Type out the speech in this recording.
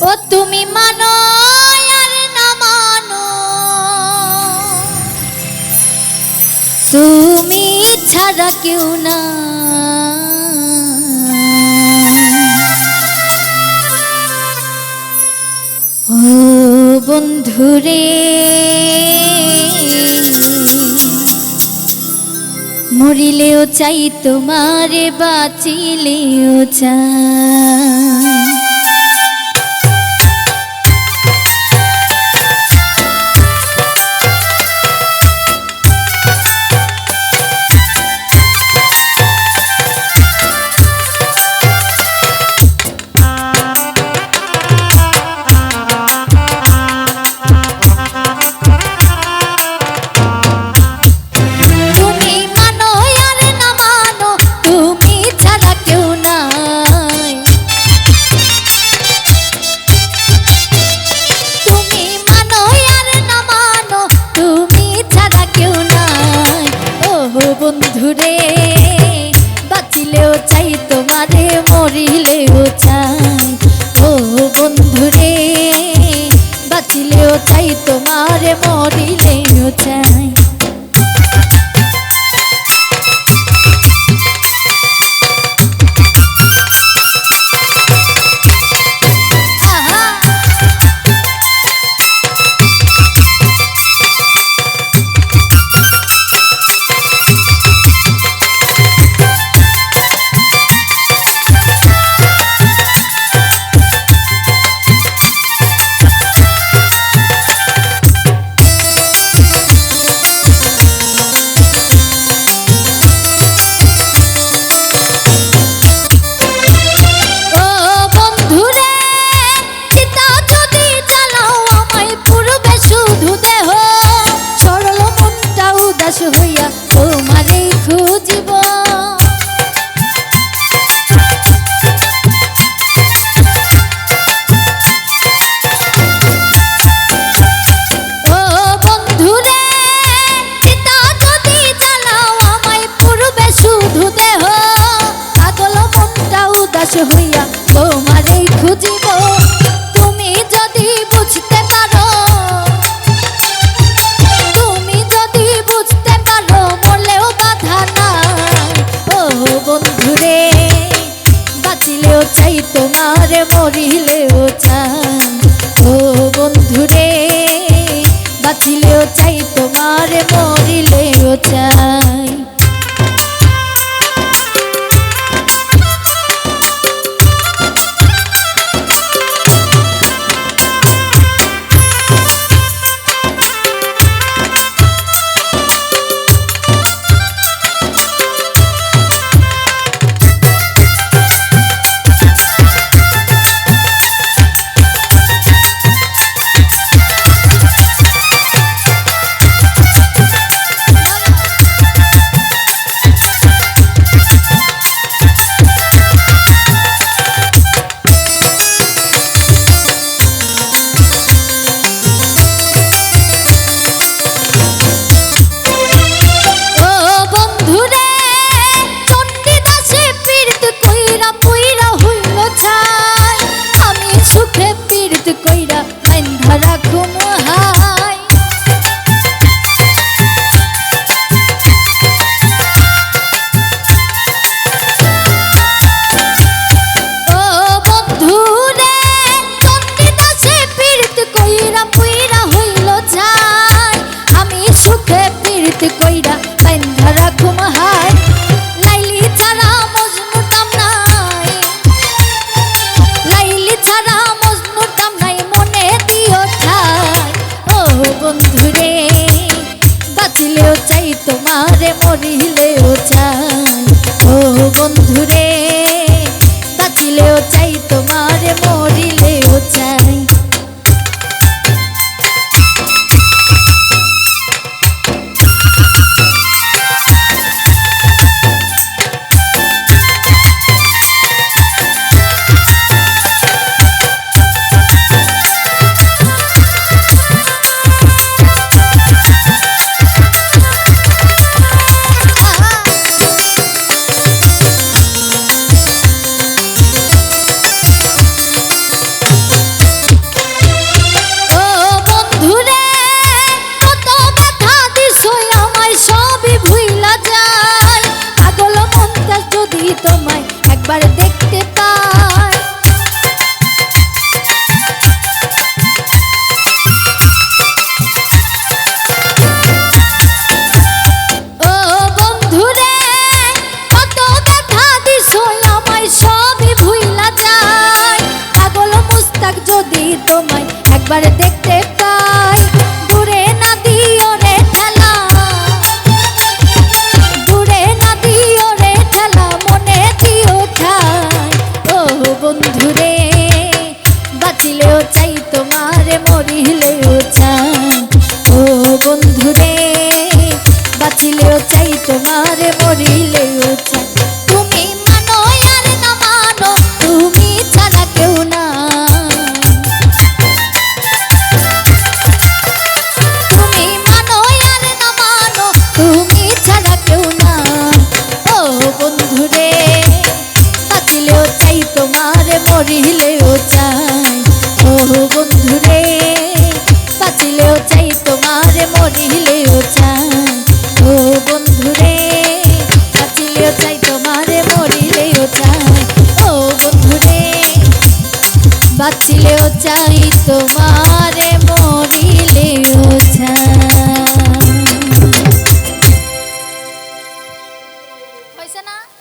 ও তুমি মানো, আর না মানো। তুমি ছাড়া কেউ না। ও বন্ধুরে, মরিলেও চাই তোমারে, বাঁচিলেও চাই। মরিলেও চাই চাই তোমার মরিলেও চান। ও বন্ধুরে বাঁচিলেও চাই তোমার মরিলেও চাই। মরিলে তোমারে মরিলেও বাঁচিলেও চাই তোমারে মরিলেও চাই।